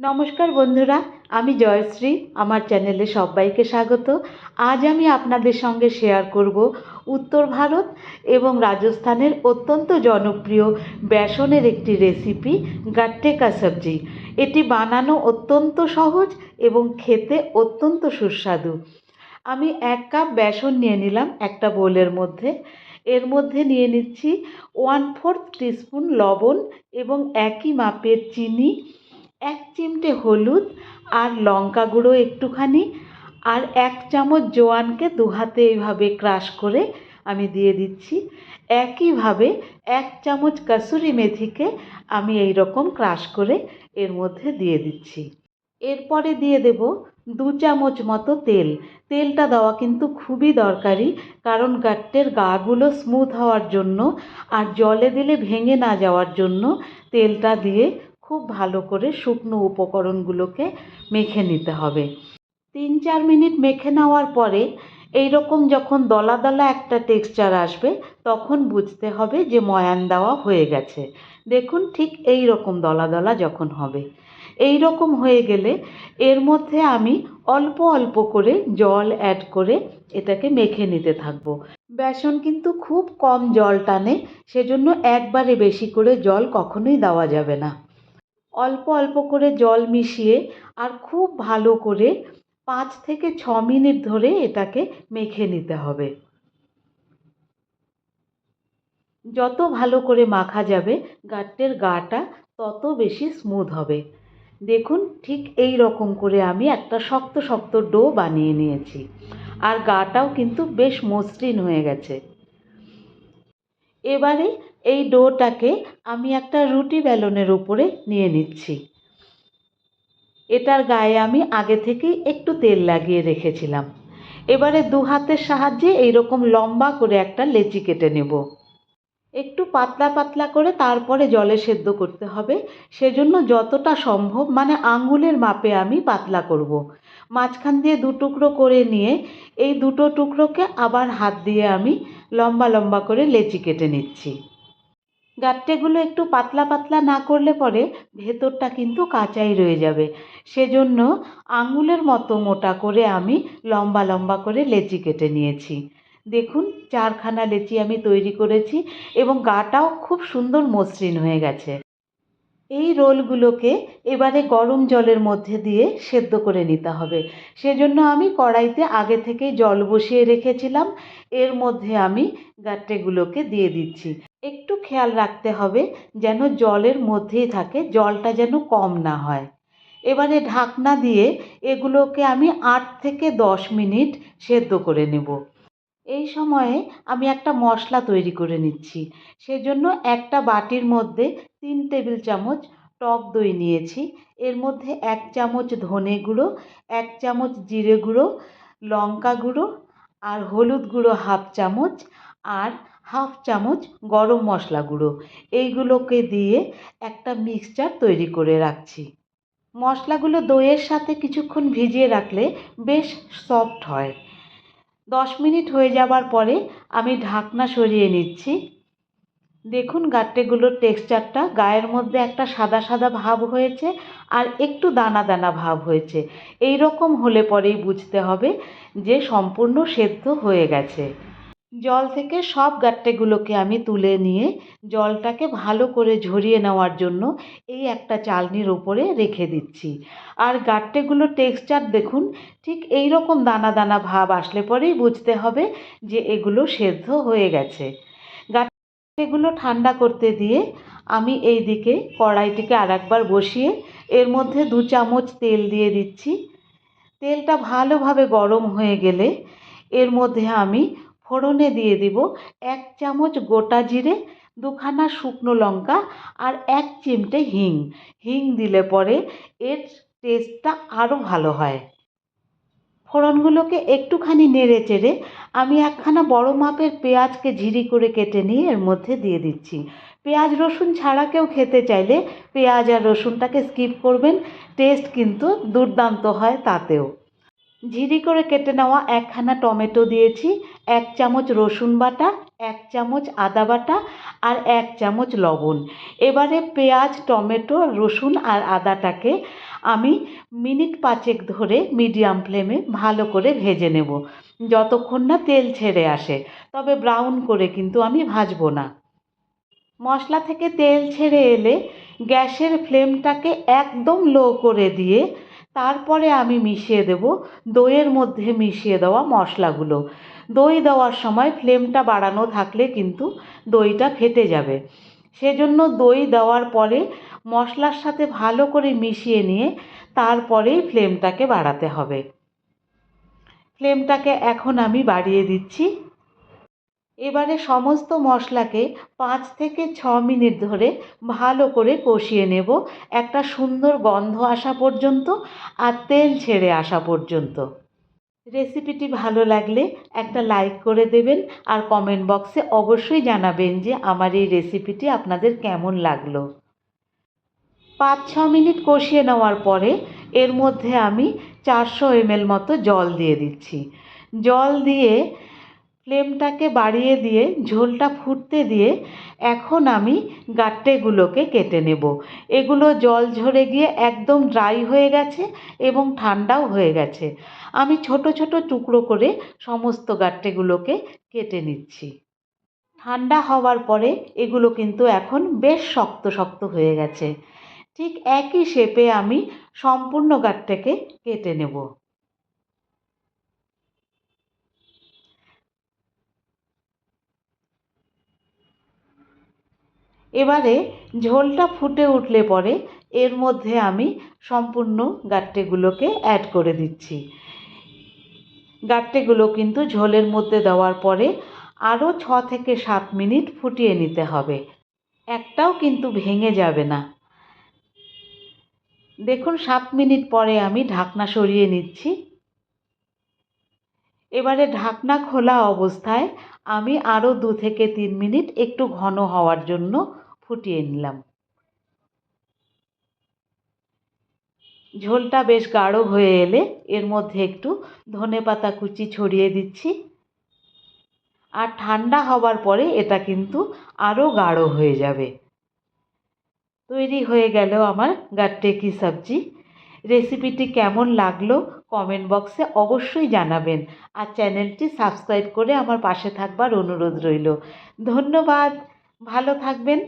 নমস্কার বন্ধুরা, আমি জয়শ্রী, আমার চ্যানেলে সবাইকে স্বাগত। আজ আমি আপনাদের সঙ্গে শেয়ার করব উত্তর ভারত এবং রাজস্থানের অত্যন্ত জনপ্রিয় বেসনের একটি রেসিপি গাট্টে কা সবজি। এটি বানানো অত্যন্ত সহজ এবং খেতে অত্যন্ত সুস্বাদু। আমি এক কাপ বেসন নিয়ে নিলাম একটা বোলের মধ্যে। এর মধ্যে নিয়ে নিচ্ছি ওয়ান ফোর্থ টিস্পুন লবণ এবং একই মাপের চিনি এক চিমটে হলুদ আর লঙ্কা গুঁড়ো একটুখানি আর এক চামচ জোয়ানকে দু হাতে এইভাবে ক্রাশ করে আমি দিয়ে দিচ্ছি। একইভাবে এক চামচ কাসুরি মেথিকে আমি এই রকম ক্রাশ করে এর মধ্যে দিয়ে দিচ্ছি। এরপরে দিয়ে দেব দু চামচ মতো তেল। তেলটা দেওয়া কিন্তু খুবই দরকারি কারণ গাট্টের গাগুলো স্মুথ হওয়ার জন্য আর জলে দিলে ভেঙে না যাওয়ার জন্য তেলটা দিয়ে খুব ভালো করে শুকনো উপকরণগুলোকে মেখে নিতে হবে। তিন চার মিনিট মেখে নেওয়ার পরে এই রকম যখন দলা দলা একটা টেক্সচার আসবে, তখন বুঝতে হবে যে ময়ান দেওয়া হয়ে গেছে। দেখুন ঠিক এই রকম দলা দলা যখন হবে। এই রকম হয়ে গেলে এর মধ্যে আমি অল্প অল্প করে জল অ্যাড করে এটাকে মেখে নিতে থাকব। বেসন কিন্তু খুব কম জল টানে, সেজন্য একবারে বেশি করে জল কখনোই দেওয়া যাবে না। অল্প অল্প করে জল মিশিয়ে আর খুব ভালো করে পাঁচ থেকে ছ মিনিট ধরে এটাকে মেখে নিতে হবে। যত ভালো করে মাখা যাবে গাট্টের গাটা তত বেশি স্মুথ হবে। দেখুন, ঠিক এই রকম করে আমি একটা শক্ত শক্ত ডো বানিয়ে নিয়েছি। আর গাটাও কিন্তু বেশ মসৃণ হয়ে গেছে। এবারে এই ডোটাকে আমি একটা রুটি বেলনের উপরে নিয়ে নিচ্ছি। এটার গায়ে আমি আগে থেকেই একটু তেল লাগিয়ে রেখেছিলাম। এবারে দু হাতের সাহায্যে এইরকম লম্বা করে একটা লেচি কেটে নেব। একটু পাতলা পাতলা করে তারপরে জলে সেদ্ধ করতে হবে। সেজন্য যতটা সম্ভব মানে আঙুলের মাপে আমি পাতলা করব। মাঝখান দিয়ে দু টুকরো করে নিয়ে এই দুটো টুকরোকে আবার হাত দিয়ে আমি লম্বা লম্বা করে লেচি কেটে নিচ্ছি। গাট্টেগুলো একটু পাতলা পাতলা না করলে পরে ভেতরটা কিন্তু কাঁচাই রয়ে যাবে। সেজন্য আঙুলের মতো মোটা করে আমি লম্বা লম্বা করে লেচি কেটে নিয়েছি। দেখুন, চারখানা লেচি আমি তৈরি করেছি এবং গাটাও খুব সুন্দর মসৃণ হয়ে গেছে। এই রোলগুলোকে এবারে গরম জলের মধ্যে দিয়ে সেদ্ধ করে নিতে হবে। সেজন্য আমি কড়াইতে আগে থেকেই জল বসিয়ে রেখেছিলাম। এর মধ্যে আমি গাট্টেগুলোকে দিয়ে দিচ্ছি। একটু খেয়াল রাখতে হবে যেন জলের মধ্যেই থাকে, জলটা যেন কম না হয়। এবারে ঢাকনা দিয়ে এগুলোকে আমি আট থেকে দশ মিনিট সেদ্ধ করে নেব। এই সময়ে আমি একটা মশলা তৈরি করে নিচ্ছি। সেজন্য একটা বাটির মধ্যে তিন টেবিল চামচ টক দই নিয়েছি। এর মধ্যে এক চামচ ধনে গুঁড়ো, এক চামচ জিরে গুঁড়ো, লঙ্কা গুঁড়ো আর হলুদ গুঁড়ো হাফ চামচ আর হাফ চামচ গরম মশলা গুঁড়ো। এইগুলোকে দিয়ে একটা মিক্সচার তৈরি করে রাখছি। মশলাগুলো দইয়ের সাথে কিছুক্ষণ ভিজিয়ে রাখলে বেশ সফট হয়। দশ মিনিট হয়ে যাবার পরে আমি ঢাকনা সরিয়ে নিচ্ছি। দেখুন গাট্টেগুলোর টেক্সচারটা গায়ের মধ্যে একটা সাদা সাদা ভাব হয়েছে আর একটু দানা দানা ভাব হয়েছে। এই রকম হলে পরেই বুঝতে হবে যে সম্পূর্ণ সেদ্ধ হয়ে গেছে। জল থেকে সব গাট্টেগুলোকে আমি তুলে নিয়ে জলটাকে ভালো করে ঝরিয়ে নেওয়ার জন্য এই একটা চালনির ওপরে রেখে দিচ্ছি। আর গাট্টেগুলোর টেক্সচার দেখুন, ঠিক এই রকম দানা দানা ভাব আসলে পরেই বুঝতে হবে যে এগুলো সেদ্ধ হয়ে গেছে। গাট্টেগুলো ঠান্ডা করতে দিয়ে আমি এই দিকে কড়াইটিকে আর একবার বসিয়ে এর মধ্যে দু চামচ তেল দিয়ে দিচ্ছি। তেলটা ভালোভাবে গরম হয়ে গেলে এর মধ্যে আমি ফোড়নে দিয়ে দিব এক চামচ গোটা জিরে, দুখানা শুকনো লঙ্কা আর এক চিমটে হিং। হিং দিলে পরে এর টেস্টটা আরও ভালো হয়। ফোড়নগুলোকে একটুখানি নেড়ে চেড়ে আমি একখানা বড় মাপের পেঁয়াজকে ঝিরি করে কেটে নিয়ে এর মধ্যে দিয়ে দিচ্ছি। পেঁয়াজ, রসুন ছাড়া কেউ খেতে চাইলে পেঁয়াজ আর রসুনটাকে স্কিপ করবেন। টেস্ট কিন্তু দুর্দান্ত হয় তাতেও। ঝিরি করে কেটে নেওয়া একখানা টমেটো দিয়েছি, এক চামচ রসুন বাটা, এক চামচ আদা বাটা আর এক চামচ লবণ। এবারে পেঁয়াজ, টমেটো, রসুন আর আদাটাকে আমি মিনিট পাঁচেক ধরে মিডিয়াম ফ্লেমে ভালো করে ভেজে নেব। যতক্ষণ না তেল ছেড়ে আসে, তবে ব্রাউন করে কিন্তু আমি ভাজবো না। মশলা থেকে তেল ছেড়ে এলে গ্যাসের ফ্লেমটাকে একদম লো করে দিয়ে তারপরে আমি মিশিয়ে দেব দইয়ের মধ্যে মিশিয়ে দেওয়া মশলাগুলো। দই দেওয়ার সময় ফ্লেমটা বাড়ানো থাকলে কিন্তু দইটা ফেটে যাবে। সেজন্য দই দেওয়ার পরে মশলার সাথে ভালো করে মিশিয়ে নিয়ে তারপরেই ফ্লেমটাকে বাড়াতে হবে। ফ্লেমটাকে এখন আমি বাড়িয়ে দিচ্ছি। এবারে সমস্ত মশলাকে পাঁচ থেকে ছ মিনিট ধরে ভালো করে কষিয়ে নেব। একটা সুন্দর গন্ধ আসা পর্যন্ত আর তেল ছেড়ে আসা পর্যন্ত। রেসিপিটি ভালো লাগলে একটা লাইক করে দেবেন আর কমেন্ট বক্সে অবশ্যই জানাবেন যে আমার এই রেসিপিটি আপনাদের কেমন লাগল। পাঁচ ছ মিনিট কষিয়ে নেওয়ার পরে এর মধ্যে আমি চারশো এমএল মতো জল দিয়ে দিচ্ছি। জল দিয়ে ফ্লেমটাকে বাড়িয়ে দিয়ে, ঝোলটা ফুটতে দিয়ে এখন আমি গাট্টেগুলোকে কেটে নেব। এগুলো জল ঝরে গিয়ে একদম ড্রাই হয়ে গেছে এবং ঠান্ডাও হয়ে গেছে। আমি ছোট ছোট টুকরো করে সমস্ত গাট্টেগুলোকে কেটে নিচ্ছি। ঠান্ডা হওয়ার পরে এগুলো কিন্তু এখন বেশ শক্ত শক্ত হয়ে গেছে। ঠিক একই শেপে আমি সম্পূর্ণ গাট্টেকে কেটে নেব। এবারে ঝোলটা ফুটে উঠলে পরে এর মধ্যে আমি সম্পূর্ণ গাট্টেগুলোকে অ্যাড করে দিচ্ছি। গাট্টেগুলো কিন্তু ঝোলের মধ্যে দেওয়ার পরে আরও ছ থেকে সাত মিনিট ফুটিয়ে নিতে হবে। একটাও কিন্তু ভেঙে যাবে না। দেখুন, সাত মিনিট পরে আমি ঢাকনা সরিয়ে নিচ্ছি। এবারে ঢাকনা খোলা অবস্থায় আমি আরও দু থেকে তিন মিনিট একটু ঘন হওয়ার জন্য ফুটিয়ে নিলাম। ঝোলটা বেশ গাঢ় হয়ে এলে এর মধ্যে একটু ধনে পাতা কুচি ছড়িয়ে দিচ্ছি। আর ঠান্ডা হবার পরে এটা কিন্তু আরও গাঢ় হয়ে যাবে। তৈরি হয়ে গেল আমার গাট্টে কি সবজি। রেসিপিটি কেমন লাগল কমেন্ট বক্সে অবশ্যই জানাবেন। আর চ্যানেলটি সাবস্ক্রাইব করে আমার পাশে থাকবার অনুরোধ রইল। ধন্যবাদ, ভালো থাকবেন।